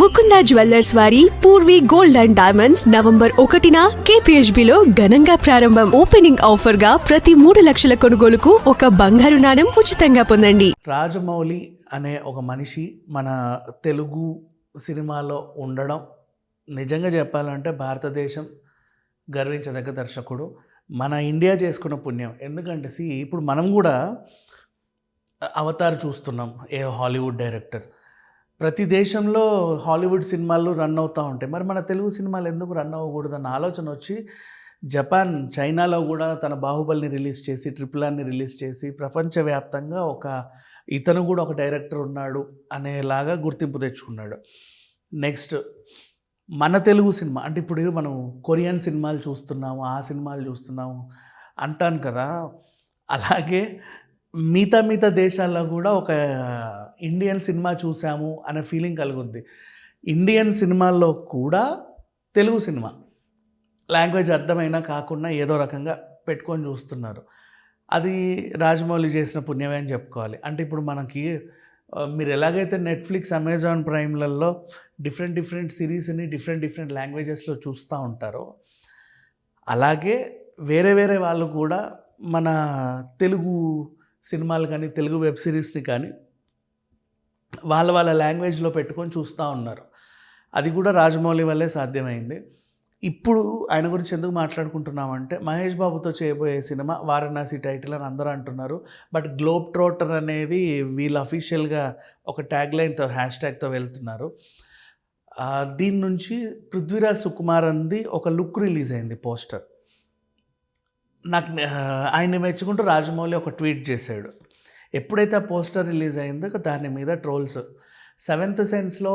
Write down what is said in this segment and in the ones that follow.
Mukunda jewellers వారి Purvi gold and diamonds November ఒకటిన కేపీహెచ్బిలో లో ఘనంగా ప్రారంభం. ఓపెనింగ్ ఆఫర్గా ప్రతి మూడు లక్షల కొనుగోలుకు ఒక బంగారు నాణం ఉచితంగా పొందండి. రాజమౌళి అనే ఒక మనిషి మన తెలుగు సినిమాలో ఉండడం నిజంగా చెప్పాలంటే భారతదేశం గర్వించదగ్గ దర్శకుడు. మన ఇండియా చేసుకున్న పుణ్యం. ఎందుకంటే సి ఇప్పుడు మనం కూడా అవతార్ చూస్తున్నాం ఏ హాలీవుడ్ డైరెక్టర్. ప్రతి దేశంలో హాలీవుడ్ సినిమాలు రన్ అవుతూ ఉంటాయి. మరి మన తెలుగు సినిమాలు ఎందుకు రన్ అవ్వకూడదు అన్న ఆలోచన వచ్చి జపాన్ చైనాలో కూడా తన బాహుబలిని రిలీజ్ చేసి ట్రిపుల్ ఆర్ని రిలీజ్ చేసి ప్రపంచవ్యాప్తంగా ఒక ఇతను కూడా ఒక డైరెక్టర్ ఉన్నాడు అనేలాగా గుర్తింపు తెచ్చుకున్నాడు. నెక్స్ట్ మన తెలుగు సినిమా అంటే ఇప్పుడు మనం కొరియన్ సినిమాలు చూస్తున్నాము ఆ సినిమాలు చూస్తున్నాము అంటాను కదా అలాగే మిగతా మిగతా దేశాల్లో కూడా ఒక ఇండియన్ సినిమా చూసాము అనే ఫీలింగ్ కలుగుద్ది. ఇండియన్ సినిమాల్లో కూడా తెలుగు సినిమా. లాంగ్వేజ్ అర్థమైనా కాకుండా ఏదో రకంగా పెట్టుకొని చూస్తున్నారు. అది రాజమౌళి చేసిన పుణ్యమే అని చెప్పుకోవాలి. అంటే ఇప్పుడు మనకి మీరు ఎలాగైతే నెట్ఫ్లిక్స్ అమెజాన్ ప్రైమ్లలో డిఫరెంట్ డిఫరెంట్ సిరీస్ని డిఫరెంట్ డిఫరెంట్ లాంగ్వేజెస్లో చూస్తూ ఉంటారో అలాగే వేరే వేరే వాళ్ళు కూడా మన తెలుగు సినిమాలు కానీ తెలుగు వెబ్ సిరీస్ని కానీ వాళ్ళ వాళ్ళ లాంగ్వేజ్లో పెట్టుకొని చూస్తూ ఉన్నారు. అది కూడా రాజమౌళి వల్లే సాధ్యమైంది. ఇప్పుడు ఆయన గురించి ఎందుకు మాట్లాడుకుంటున్నామంటే మహేష్ బాబుతో చేయబోయే సినిమా వారణాసి టైటిల్ అని అందరూ అంటున్నారు. బట్ గ్లోబ్ ట్రోటర్ అనేది వీళ్ళు అఫీషియల్గా ఒక ట్యాగ్ లైన్తో హ్యాష్ ట్యాగ్తో వెళ్తున్నారు. దీని నుంచి పృథ్వీరాజ్ సుకుమార్ అంది ఒక లుక్ రిలీజ్ అయింది పోస్టర్. నాకు ఆయన్ని మెచ్చుకుంటూ రాజమౌళి ఒక ట్వీట్ చేశాడు. ఎప్పుడైతే ఆ పోస్టర్ రిలీజ్ అయిందో దాని మీద ట్రోల్స్. సెవెంత్ సెన్స్లో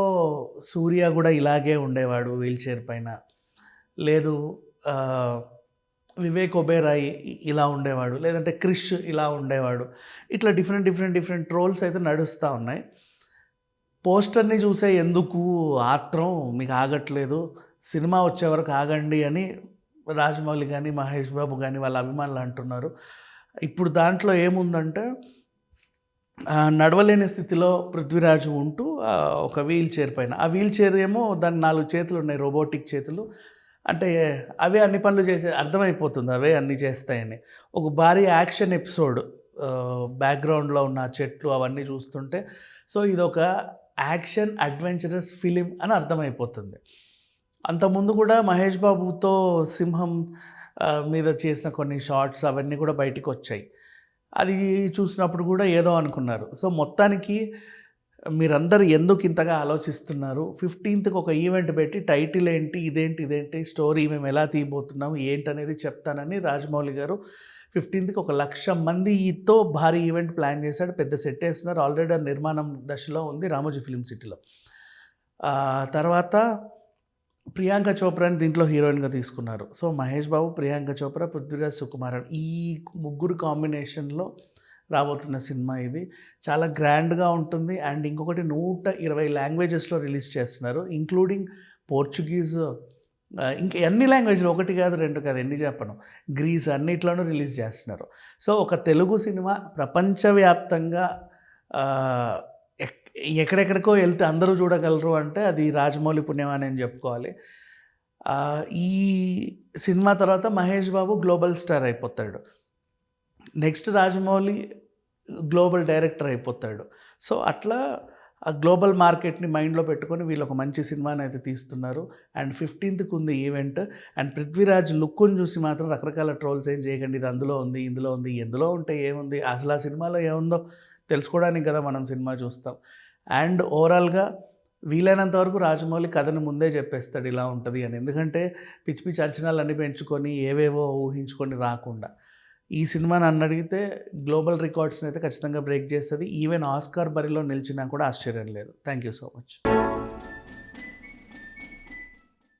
సూర్య కూడా ఇలాగే ఉండేవాడు వీల్ చైర్ పైన. లేదు వివేక్ ఒబేరాయ్ ఇలా ఉండేవాడు. లేదంటే క్రిష్ ఇలా ఉండేవాడు. ఇట్లా డిఫరెంట్ డిఫరెంట్ డిఫరెంట్ ట్రోల్స్ అయితే నడుస్తూ ఉన్నాయి. పోస్టర్ని చూసే ఎందుకు ఆత్రం? మీకు ఆగట్లేదు. సినిమా వచ్చే వరకు ఆగండి అని రాజమౌళి కానీ మహేష్ బాబు కానీ వాళ్ళ అభిమానులు అంటున్నారు. ఇప్పుడు దాంట్లో ఏముందంటే నడవలేని స్థితిలో పృథ్వీరాజు ఉంటూ ఒక వీల్ చైర్ పైన. ఆ వీల్ చైర్ ఏమో దాని నాలుగు చేతులు ఉన్నాయి రోబోటిక్ చేతులు. అంటే అవే అన్ని పనులు చేసే అర్థమైపోతుంది అవే అన్ని చేస్తాయని. ఒక భారీ యాక్షన్ ఎపిసోడ్ బ్యాక్గ్రౌండ్లో ఉన్న చెట్లు అవన్నీ చూస్తుంటే సో ఇదొక యాక్షన్ అడ్వెంచరస్ ఫిలిం అని అర్థమైపోతుంది. అంతకుముందు కూడా మహేష్ బాబుతో సింహం మీద చేసిన కొన్ని షార్ట్స్ అవన్నీ కూడా బయటికి వచ్చాయి అది చూసినప్పుడు కూడా ఏదో అనుకున్నారు. సో మొత్తానికి మీరందరూ ఎందుకు ఇంతగా ఆలోచిస్తున్నారు? ఫిఫ్టీన్త్కి ఒక ఈవెంట్ పెట్టి టైటిల్ ఏంటి ఇదేంటి ఇదేంటి స్టోరీ మేము ఎలా తీయబోతున్నాం ఏంటి అనేది చెప్తానని రాజమౌళి గారు ఫిఫ్టీన్త్కి ఒక లక్ష మందితో భారీ ఈవెంట్ ప్లాన్ చేశాడు. పెద్ద సెట్ వేస్తున్నారు. ఆల్రెడీ ఆ నిర్మాణం దశలో ఉంది రామోజీ ఫిలిం సిటీలో. తర్వాత ప్రియాంక చోప్రాని దీంట్లో హీరోయిన్గా తీసుకున్నారు. సో మహేష్ బాబు ప్రియాంక చోప్రా పృథ్వీరాజ్ సుకుమారన్ ఈ ముగ్గురు కాంబినేషన్లో రాబోతున్న సినిమా ఇది. చాలా గ్రాండ్గా ఉంటుంది. అండ్ ఇంకొకటి నూట ఇరవై లాంగ్వేజెస్లో రిలీజ్ చేస్తున్నారు. ఇంక్లూడింగ్ పోర్చుగీస్ ఇంకా ఎన్ని లాంగ్వేజ్లు? ఒకటి కాదు రెండు కాదు ఎన్ని చెప్పను. గ్రీస్ అన్నిట్లోనూ రిలీజ్ చేస్తున్నారు. సో ఒక తెలుగు సినిమా ప్రపంచవ్యాప్తంగా ఎక్కడెక్కడికో వెళ్తే అందరూ చూడగలరు అంటే అది రాజమౌళి పుణ్యం అని నేను చెప్పుకోవాలి. ఈ సినిమా తర్వాత మహేష్ బాబు గ్లోబల్ స్టార్ అయిపోతాడు. నెక్స్ట్ రాజమౌళి గ్లోబల్ డైరెక్టర్ అయిపోతాడు. సో అట్లా ఆ గ్లోబల్ మార్కెట్ని మైండ్లో పెట్టుకొని వీళ్ళు ఒక మంచి సినిమాని అయితే తీస్తున్నారు. అండ్ ఫిఫ్టీన్త్కి ఉంది ఈవెంట్. అండ్ పృథ్వీరాజ్ లుక్ని చూసి మాత్రం రకరకాల ట్రోల్స్ ఏం చేయకండి ఇది అందులో ఉంది ఇందులో ఉంది ఎందులో ఉంటే ఏముంది అసలు ఆ సినిమాలో ఏముందో తెలుసుకోవడానికి కదా మనం సినిమా చూస్తాం. అండ్ ఓవరాల్గా వీలైనంత వరకు రాజమౌళి కథను ముందే చెప్పేస్తాడు ఇలా ఉంటుంది అని. ఎందుకంటే పిచ్చి పిచ్చి అంచనాలు అన్ని పెంచుకొని ఏవేవో ఊహించుకొని రాకుండా. ఈ సినిమా నన్ను అడిగితే గ్లోబల్ రికార్డ్స్ని అయితే ఖచ్చితంగా బ్రేక్ చేస్తుంది. ఈవెన్ ఆస్కార్ బరిలో నిలిచినా కూడా ఆశ్చర్యం లేదు. Thank you so much.